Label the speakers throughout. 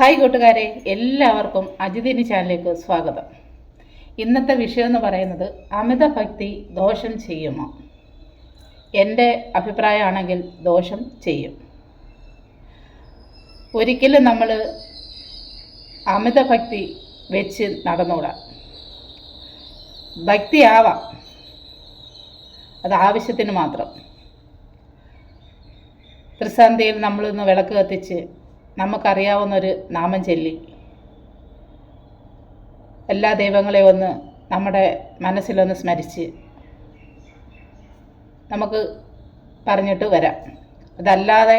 Speaker 1: Hi കൂട്ടുകാരെ എല്ലാവർക്കും അജിതിനി ചാനലിലേക്ക് സ്വാഗതം. ഇന്നത്തെ വിഷയം എന്ന് പറയുന്നത് അമിത ഭക്തി ദോഷം ചെയ്യുമോ? എന്റെ അഭിപ്രായമാണെങ്കിൽ ദോഷം ചെയ്യും. ഒരിക്കലും നമ്മൾ അമിത ഭക്തി വെച്ച് നടന്നുകൂടാ ഭക്തിയാവാം. അത് ആവശ്യത്തിന് മാത്രം. ത്രിസന്ധിയിൽ നമ്മളിന്ന് വിളക്ക് കത്തിച്ച് നമുക്കറിയാവുന്നൊരു നാമം ചൊല്ലി. എല്ലാ ദൈവങ്ങളെയും ഒന്ന് നമ്മുടെ മനസ്സിലൊന്ന് സ്മരിച്ച് നമുക്ക് പറഞ്ഞിട്ട് വരാം. അതല്ലാതെ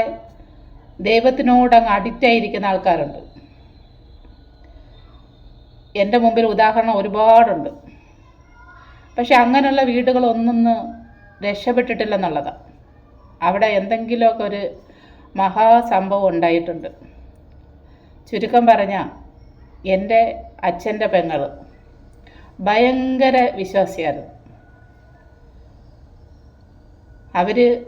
Speaker 1: ദൈവത്തിനോട് അങ്ങ് അഡിക്റ്റായിരിക്കുന്ന ആൾക്കാരുണ്ട്. എന്റെ മുമ്പിൽ ഉദാഹരണം ഒരുപാടുണ്ട്. പക്ഷെ അങ്ങനെയുള്ള വീടുകളൊന്നും രക്ഷപ്പെട്ടിട്ടില്ലെന്നുള്ളതാണ് അവിടെ എന്തെങ്കിലുമൊക്കെ ഒരു മഹാസംഭവം ഉണ്ടായിട്ടുണ്ട്. ചുരുക്കം പറഞ്ഞാൽ എന്റെ അച്ഛന്റെ പെങ്ങൾ ഭയങ്കര വിശ്വാസിയായിരുന്നു. അവർ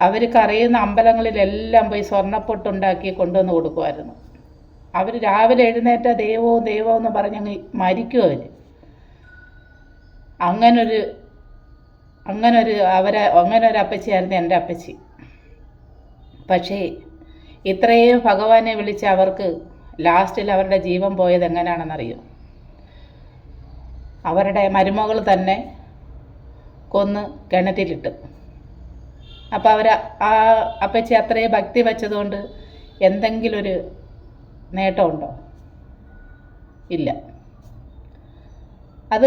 Speaker 1: അവർക്ക് അറിയുന്ന അമ്പലങ്ങളിലെല്ലാം പോയി സ്വർണപ്പൊട്ടുണ്ടാക്കി കൊണ്ടുവന്ന് കൊടുക്കുമായിരുന്നു. അവർ രാവിലെ എഴുന്നേറ്റ ദൈവവും ദൈവവും എന്ന് പറഞ്ഞങ്ങ് മരിക്കും അവർ അങ്ങനൊരു അങ്ങനൊരു അവരെ അങ്ങനൊരു അപ്പച്ചിയായിരുന്നു എന്റെ അപ്പച്ചി. പക്ഷേ ഇത്രയും ഭഗവാനെ വിളിച്ച് അവർക്ക് ലാസ്റ്റിൽ അവരുടെ ജീവൻ പോയത് എങ്ങനെയാണെന്നറിയോ? അവരുടെ മരുമകൾ തന്നെ കൊന്ന് കിണറ്റിലിട്ട്. അപ്പോൾ അവർ ആ അപ്പച്ചി അത്രയും ഭക്തി വെച്ചതുകൊണ്ട് എന്തെങ്കിലും ഒരു നേട്ടമുണ്ടോ? ഇല്ല. അത്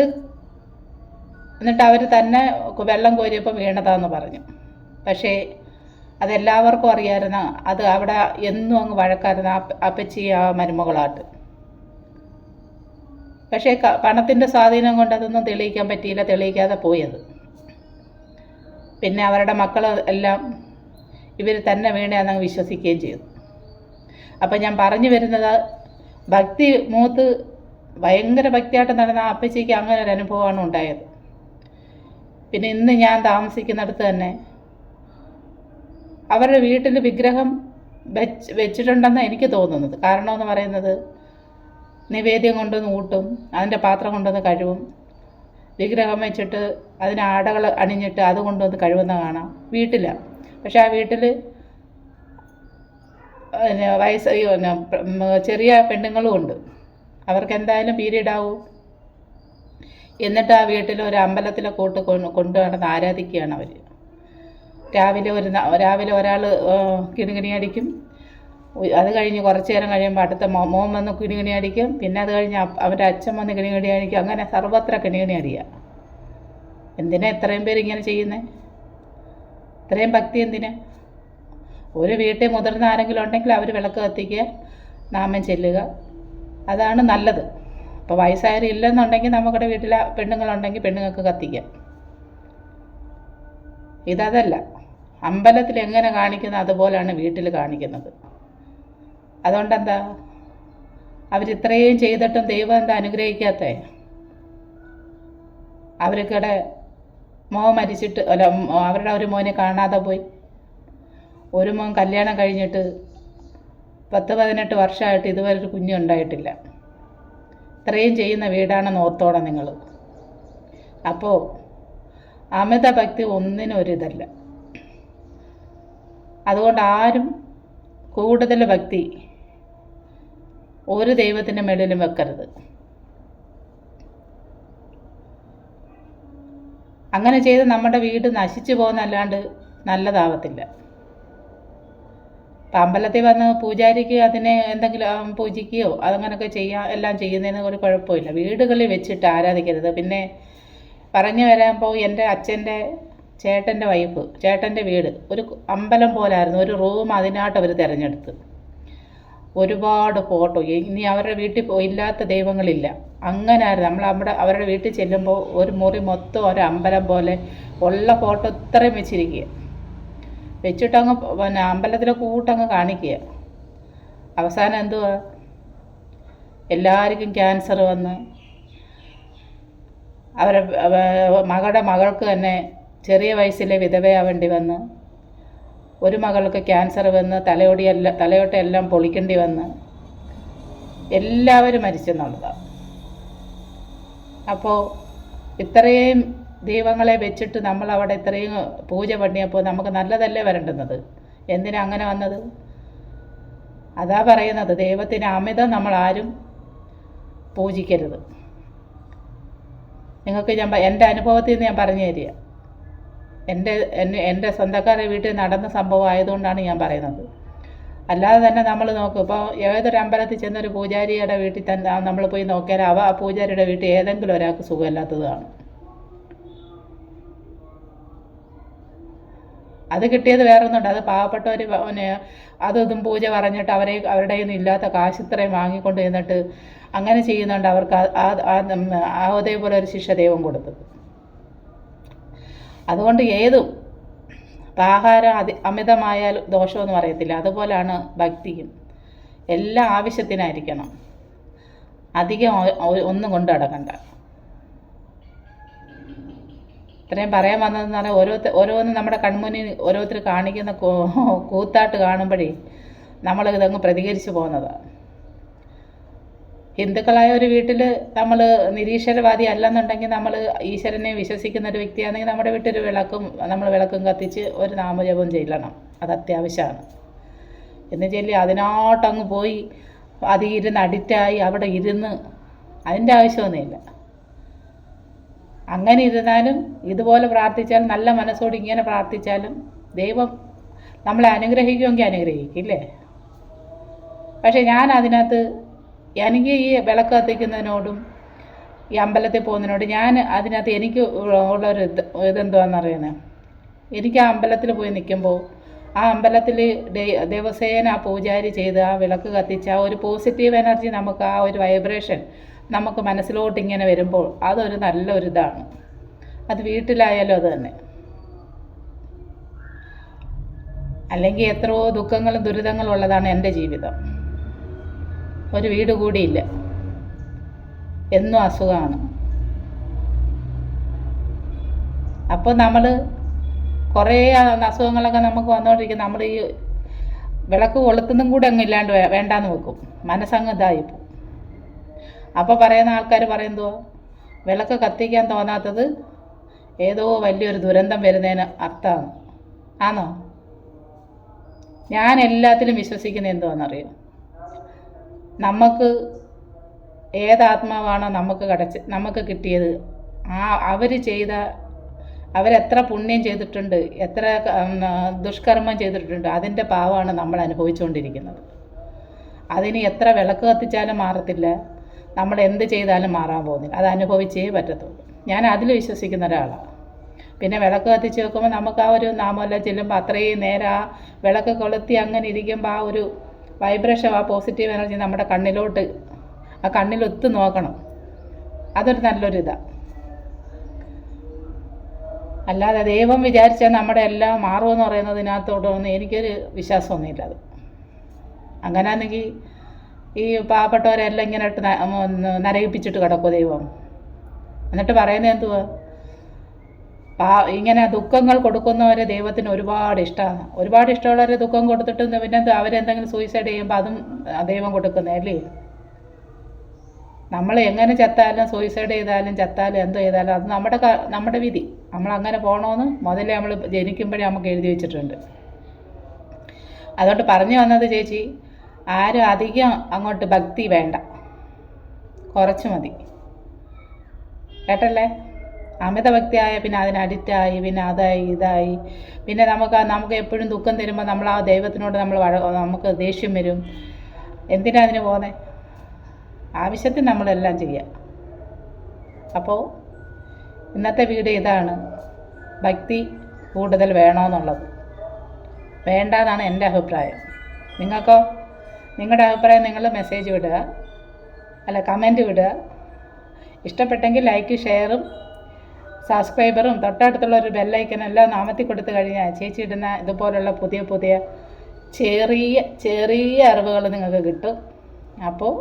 Speaker 1: എന്നിട്ട് അവർ തന്നെ വെള്ളം കോരിയപ്പോൾ വീണതാന്ന് പറഞ്ഞു. പക്ഷേ അതെല്ലാവർക്കും അറിയാമായിരുന്നു അത് അവിടെ എന്നും അങ്ങ് വഴക്കായിരുന്നു അപ്പച്ചി ആ മരുമകളായിട്ട്. പക്ഷേ പണത്തിന്റെ സ്വാധീനം കൊണ്ട് അതൊന്നും തെളിയിക്കാൻ പറ്റിയില്ല തെളിയിക്കാതെ പോയത്. പിന്നെ അവരുടെ മക്കൾ എല്ലാം ഇവർ തന്നെ വീണയാണെന്ന് വിശ്വസിക്കുകയും ചെയ്തു. അപ്പം ഞാൻ പറഞ്ഞു വരുന്നത് ഭക്തി മൂത്ത് ഭയങ്കര ഭക്തിയായിട്ട് നടന്ന അപ്പച്ചിക്ക് അങ്ങനെ ഒരു അനുഭവമാണ് ഉണ്ടായത്. പിന്നെ ഇന്ന് ഞാൻ താമസിക്കുന്നിടത്ത് തന്നെ അവരുടെ വീട്ടിൽ വിഗ്രഹം വെച്ച് വെച്ചിട്ടുണ്ടെന്ന് എനിക്ക് തോന്നുന്നത്. കാരണം എന്ന് പറയുന്നത് നിവേദ്യം കൊണ്ടുവന്ന് ഊട്ടും അതിന്റെ പാത്രം കൊണ്ടുവന്ന് കഴിവും വിഗ്രഹം വെച്ചിട്ട് അതിന് ആടകൾ അണിഞ്ഞിട്ട് അത് കൊണ്ടുവന്ന് കഴുകുന്ന കാണാം. വീട്ടിലാണ് പക്ഷെ ആ വീട്ടിൽ പിന്നെ വയസ്സ് പിന്നെ ചെറിയ പെണ്ണുങ്ങളും ഉണ്ട്. അവർക്ക് എന്തായാലും പീരീഡ് ആവും എന്നിട്ട് ആ വീട്ടിൽ ഒരു അമ്പലത്തിലെ കൂട്ട് കൊണ്ടുവന്ന് ആരാധിക്കുകയാണ് അവർ രാവിലെ ഒരു രാവിലെ ഒരാൾ കിണികിണി അടിക്കും. ഉ- അത് കഴിഞ്ഞ് കുറച്ച് നേരം കഴിയുമ്പോൾ അടുത്ത മോൻ വന്ന് കിണികിണി അടിക്കും. പിന്നെ അത് കഴിഞ്ഞ് അവന്റെ അച്ഛൻ വന്ന് കിണികിണി അടിക്കും. അങ്ങനെ സർവത്ര കിണികിണി അടിക്കുക എന്തിനാ ഇത്രയും പേര് ഇങ്ങനെ ചെയ്യുന്നത് ഇത്രയും ഭക്തി എന്തിനാ? ഒരു വീട്ടിൽ മുതിർന്ന ആരെങ്കിലും ഉണ്ടെങ്കിൽ അവർ വിളക്ക് കത്തിക്കുക നാമം ചെല്ലുക. അതാണ് നല്ലത്. അപ്പോൾ വയസ്സായവർ ഇല്ലെന്നുണ്ടെങ്കിൽ നമ്മുടെ വീട്ടിലെ പെണ്ണുങ്ങളുണ്ടെങ്കിൽ പെണ്ണുങ്ങൾക്ക് കത്തിക്കാം. ഇതതല്ല. അമ്പലത്തിൽ എങ്ങനെ കാണിക്കുന്നത് അതുപോലെയാണ് വീട്ടിൽ കാണിക്കുന്നത്. അതുകൊണ്ടെന്താ? അവരിത്രയും ചെയ്തിട്ടും ദൈവം എന്താ അനുഗ്രഹിക്കാത്തേ? അവർക്കിടെ മോൻ മരിച്ചിട്ട് അല്ല അവരുടെ ഒരു മോനെ കാണാതെ പോയി. ഒരു മോൻ കല്യാണം കഴിഞ്ഞിട്ട് പത്ത് പതിനെട്ട് വർഷമായിട്ട് ഇതുവരെ ഒരു കുഞ്ഞുണ്ടായിട്ടില്ല ഇത്രയും ചെയ്യുന്ന വീടാണെന്ന് ഓർത്തോണം നിങ്ങൾ അപ്പോൾ അമിത ഭക്തി ഒന്നിനും ഒരിതല്ല. അതുകൊണ്ട് ആരും കൂടുതൽ ഭക്തി ഒരു ദൈവത്തിന്റെ മേളിലും വെക്കരുത്. അങ്ങനെ ചെയ്ത് നമ്മുടെ വീട് നശിച്ചു പോകുന്നല്ലാണ്ട് നല്ലതാവത്തില്ല. അപ്പം അമ്പലത്തിൽ വന്ന് പൂജാരിക്ക് അതിനെ എന്തെങ്കിലും പൂജിക്കുകയോ അതങ്ങനെയൊക്കെ ചെയ്യാൻ എല്ലാം ചെയ്യുന്നതിന് ഒരു കുഴപ്പമില്ല. വീടുകളിൽ വെച്ചിട്ട് ആരാധിക്കരുത്. പിന്നെ പറഞ്ഞു വരാൻ എന്റെ അച്ഛന്റെ ചേട്ടന്റെ വൈഫ് ചേട്ടന്റെ വീട്. ഒരു അമ്പലം പോലായിരുന്നു. ഒരു റൂം അതിനായിട്ട് അവർ തിരഞ്ഞെടുത്ത്. ഒരുപാട് ഫോട്ടോ. ഇനി അവരുടെ വീട്ടിൽ ഇല്ലാത്ത ദൈവങ്ങളില്ല. അങ്ങനെയായിരുന്നു നമ്മൾ നമ്മുടെ അവരുടെ വീട്ടിൽ ചെല്ലുമ്പോൾ ഒരു മുറി മൊത്തം ഒരു അമ്പലം പോലെ ഉള്ള ഫോട്ടോ ഇത്രയും വെച്ചിരിക്കുക. വെച്ചിട്ടങ്ങ് പിന്നെ അമ്പലത്തിലെ കൂട്ടങ്ങ് കാണിക്കുക. അവസാനം എന്തുവാ? എല്ലാവർക്കും ക്യാൻസർ വന്ന്. അവരെ അവ- മകളുടെ മകൾക്ക് തന്നെ ചെറിയ വയസ്സിലെ വിധവയാവേണ്ടി വന്ന് ഒരു മകൾക്ക് ക്യാൻസർ വന്ന് തലയോടിയെല്ലാം തലയോട്ടെല്ലാം പൊളിക്കേണ്ടി വന്ന് എല്ലാവരും മരിച്ചെന്നുള്ളതാണ് അപ്പോൾ ഇത്രയും ദൈവങ്ങളെ വെച്ചിട്ട് നമ്മൾ അവിടെ ഇത്രയും പൂജ പണിയപ്പോൾ നമുക്ക് നല്ലതല്ലേ വരണ്ടുന്നത്? എന്തിനാ അങ്ങനെ വന്നത്? അതാ പറയുന്നത് ദൈവത്തിന് അമിതം നമ്മൾ ആരും പൂജിക്കരുത്. നിങ്ങൾക്ക് ഞാൻ എന്റെ അനുഭവത്തിൽ നിന്ന് ഞാൻ പറഞ്ഞു തരിക. എന്റെ എന്നെ എന്റെ സ്വന്തക്കാരുടെ വീട്ടിൽ നടന്ന സംഭവം ആയതുകൊണ്ടാണ് ഞാൻ പറയുന്നത് അല്ലാതെ തന്നെ നമ്മൾ നോക്കും ഇപ്പോൾ ഏതൊരു അമ്പലത്തിൽ ചെന്നൊരു പൂജാരിയുടെ വീട്ടിൽ തന്നെ നമ്മൾ പോയി നോക്കിയാൽ അവ ആ പൂജാരിയുടെ വീട്ടിൽ ഏതെങ്കിലും ഒരാൾക്ക് സുഖമില്ലാത്തത് കാണും അത് കിട്ടിയത് വേറൊന്നുണ്ട് അത് പാവപ്പെട്ടവർ പിന്നെ അതും പൂജ പറഞ്ഞിട്ട് അവരെ അവരുടെ കയ്യിൽ നിന്ന് ഇല്ലാത്ത കാശ് ഇത്രയും വാങ്ങിക്കൊണ്ട് ചെന്നിട്ട് അങ്ങനെ ചെയ്യുന്നുണ്ട് അവർക്ക് ആ ആ അതേപോലെ ഒരു ശിക്ഷ ദൈവം കൊടുത്തത് അതുകൊണ്ട് ഏതും ആഹാരം അതി അമിതമായാൽ ദോഷമെന്ന് പറയത്തില്ല അതുപോലെയാണ് ഭക്തിയും എല്ലാം ആവശ്യത്തിനായിരിക്കണം. അധികം ഒന്നും കൊണ്ട് നടക്കണ്ട. ഇത്രയും പറയാൻ വന്നതെന്ന് പറഞ്ഞാൽ ഓരോരുത്തർ ഓരോന്നും നമ്മുടെ കൺമുന്നിൽ ഓരോരുത്തർ കാണിക്കുന്ന കൂത്താട്ട് കാണുമ്പോഴേ നമ്മൾ ഇതങ്ങ് പ്രതികരിച്ചു പോകുന്നതാണ് ഹിന്ദുക്കളായ ഒരു വീട്ടിൽ നമ്മൾ നിരീശ്വരവാദി അല്ലെന്നുണ്ടെങ്കിൽ നമ്മൾ ഈശ്വരനെ വിശ്വസിക്കുന്ന ഒരു വ്യക്തിയാണെങ്കിൽ നമ്മുടെ വീട്ടിൽ വിളക്കും നമ്മൾ വിളക്കും കത്തിച്ച് ഒരു നാമജപം ചെല്ലണം. അത് അത്യാവശ്യമാണ്. എന്ന് ചൊല്ലി അതിനോട്ടങ്ങ് പോയി അത് ഇരുന്ന് അഡിക്റ്റായി അവിടെ ഇരുന്ന് അതിന്റെ ആവശ്യമൊന്നുമില്ല. അങ്ങനെ ഇരുന്നാലും ഇതുപോലെ പ്രാർത്ഥിച്ചാൽ നല്ല മനസ്സോട് ഇങ്ങനെ പ്രാർത്ഥിച്ചാലും ദൈവം നമ്മളെ അനുഗ്രഹിക്കുമെങ്കിൽ അനുഗ്രഹിക്കും ഇല്ലേ? പക്ഷേ ഞാൻ അതിനകത്ത് എനിക്ക് ഈ വിളക്ക് കത്തിക്കുന്നതിനോടും ഈ അമ്പലത്തിൽ പോകുന്നതിനോട് ഞാൻ അതിനകത്ത് എനിക്ക് ഉള്ളൊരു ഇത് ഇതെന്തുവാന്ന് അറിയണേ എനിക്ക് ആ അമ്പലത്തിൽ പോയി നിൽക്കുമ്പോൾ ആ അമ്പലത്തിൽ ദിവസേന ആ പൂജാരി ചെയ്ത് ആ വിളക്ക് കത്തിച്ച ആ ഒരു പോസിറ്റീവ് എനർജി നമുക്ക് ആ ഒരു വൈബ്രേഷൻ നമുക്ക് മനസ്സിലോട്ട് ഇങ്ങനെ വരുമ്പോൾ അതൊരു നല്ലൊരു ഇതാണ്. അത് വീട്ടിലായാലും അത് തന്നെ. അല്ലെങ്കിൽ എത്രയോ ദുഃഖങ്ങളും ദുരിതങ്ങളും ഉള്ളതാണ് എന്റെ ജീവിതം. ഒരു വീട് കൂടിയില്ല. എന്നും അസുഖമാണ്. അപ്പോൾ നമ്മൾ കുറേ അസുഖങ്ങളൊക്കെ നമുക്ക് വന്നുകൊണ്ടിരിക്കും നമ്മൾ ഈ വിളക്ക് കൊളുത്തുന്നും കൂടെ അങ്ങ് ഇല്ലാണ്ട് വേണ്ടാന്ന് വെക്കും. മനസ്സങ്ങ് ഇതായിപ്പോൾ അപ്പോൾ പറയുന്ന ആൾക്കാർ പറയുന്നതോ വിളക്ക് കത്തിക്കാൻ തോന്നാത്തത് ഏതോ വലിയൊരു ദുരന്തം വരുന്നതിന് അർത്ഥമാണ്. ആണോ ഞാൻ എല്ലാത്തിലും വിശ്വസിക്കുന്ന എന്തുവാണെന്നറിയോ നമുക്ക് ഏതാത്മാവാണോ നമുക്ക് കടച്ച് നമുക്ക് കിട്ടിയത്. ആ അവർ ചെയ്ത അവരെത്ര പുണ്യം ചെയ്തിട്ടുണ്ട് എത്ര ദുഷ്കർമ്മം ചെയ്തിട്ടുണ്ട് അതിന്റെ പാവമാണ് നമ്മൾ അനുഭവിച്ചുകൊണ്ടിരിക്കുന്നത്. അതിന് എത്ര വിളക്ക് കത്തിച്ചാലും മാറത്തില്ല. നമ്മൾ എന്ത് ചെയ്താലും മാറാൻ പോകുന്നില്ല. അത് അനുഭവിച്ചേ പറ്റത്തുള്ളൂ. ഞാൻ അതിൽ വിശ്വസിക്കുന്ന ഒരാളാണ് പിന്നെ വിളക്ക് കത്തിച്ച് വെക്കുമ്പോൾ നമുക്ക് ആ ഒരു നാമമല്ല ചെല്ലുമ്പോൾ അത്രയും നേരം ആ വിളക്ക് കൊളുത്തി അങ്ങനെ ഇരിക്കുമ്പോൾ ആ ഒരു വൈബ്രേഷൻ ആ പോസിറ്റീവ് എനർജി നമ്മുടെ കണ്ണിലോട്ട് ആ കണ്ണിലൊത്ത് നോക്കണം. അതൊരു നല്ലൊരു ഇതാണ് അല്ലാതെ ദൈവം വിചാരിച്ചാൽ നമ്മുടെ എല്ലാം മാറുമെന്ന് പറയുന്നതിനകത്തോട്ടൊന്നും എനിക്കൊരു വിശ്വാസമൊന്നുമില്ല അത്. അങ്ങനെയാണെങ്കിൽ ഈ പാവപ്പെട്ടവരെല്ലാം ഇങ്ങനെ നരകിപ്പിച്ചിട്ട് കിടക്കുമോ ദൈവം? എന്നിട്ട് പറയുന്നത് എന്തുവാ? ഇങ്ങനെ ദുഃഖങ്ങൾ കൊടുക്കുന്നവരെ ദൈവത്തിന് ഒരുപാട് ഇഷ്ടമാണ് ഒരുപാട് ഇഷ്ടമുള്ളവരെ ദുഃഖം കൊടുത്തിട്ട് പിന്നെ അവരെന്തെങ്കിലും സൂയിസൈഡ് ചെയ്യുമ്പോൾ അതും ദൈവം കൊടുക്കുന്നേ അല്ലേ? നമ്മൾ എങ്ങനെ ചത്താലും സൂയിസൈഡ് ചെയ്താലും ചത്താലും എന്ത് ചെയ്താലും അത് നമ്മുടെ നമ്മുടെ വിധി. നമ്മൾ അങ്ങനെ പോകണമെന്ന് മുതലേ നമ്മൾ ജനിക്കുമ്പോഴേ നമുക്ക് എഴുതി വെച്ചിട്ടുണ്ട്. അതുകൊണ്ട് പറഞ്ഞു വന്നത് ചേച്ചി ആരും അധികം അങ്ങോട്ട് ഭക്തി വേണ്ട. കുറച്ച് മതി. കേട്ടല്ലേ? അമിത ഭക്തിയായ പിന്നെ അതിന് അഡിക്റ്റായി പിന്നെ അതായി ഇതായി. പിന്നെ നമുക്ക് നമുക്ക് എപ്പോഴും ദുഃഖം തരുമ്പോൾ നമ്മൾ ആ ദൈവത്തിനോട് നമ്മൾ നമുക്ക് ദേഷ്യം വരും. എന്തിനാ അതിന് പോകുന്നത് ആവശ്യത്തിന് നമ്മളെല്ലാം ചെയ്യാം. അപ്പോൾ ഇന്നത്തെ വീട് ഇതാണ്. ഭക്തി കൂടുതൽ വേണമെന്നുള്ളത്. വേണ്ടാന്നാണ് എന്റെ അഭിപ്രായം. നിങ്ങൾക്കോ? നിങ്ങളുടെ അഭിപ്രായം നിങ്ങൾ മെസ്സേജ് വിടുക. അല്ല കമന്റ് വിടുക. ഇഷ്ടപ്പെട്ടെങ്കിൽ ലൈക്ക് ഷെയറും സബ്സ്ക്രൈബറും തൊട്ടടുത്തുള്ള ഒരു ബെല്ലൈക്കനും എല്ലാം നാമത്തിൽ കൊടുത്തു കഴിഞ്ഞാൽ ചേച്ചി ഇടുന്ന ഇതുപോലുള്ള പുതിയ പുതിയ ചെറിയ ചെറിയ അറിവുകൾ നിങ്ങൾക്ക് കിട്ടും. അപ്പോൾ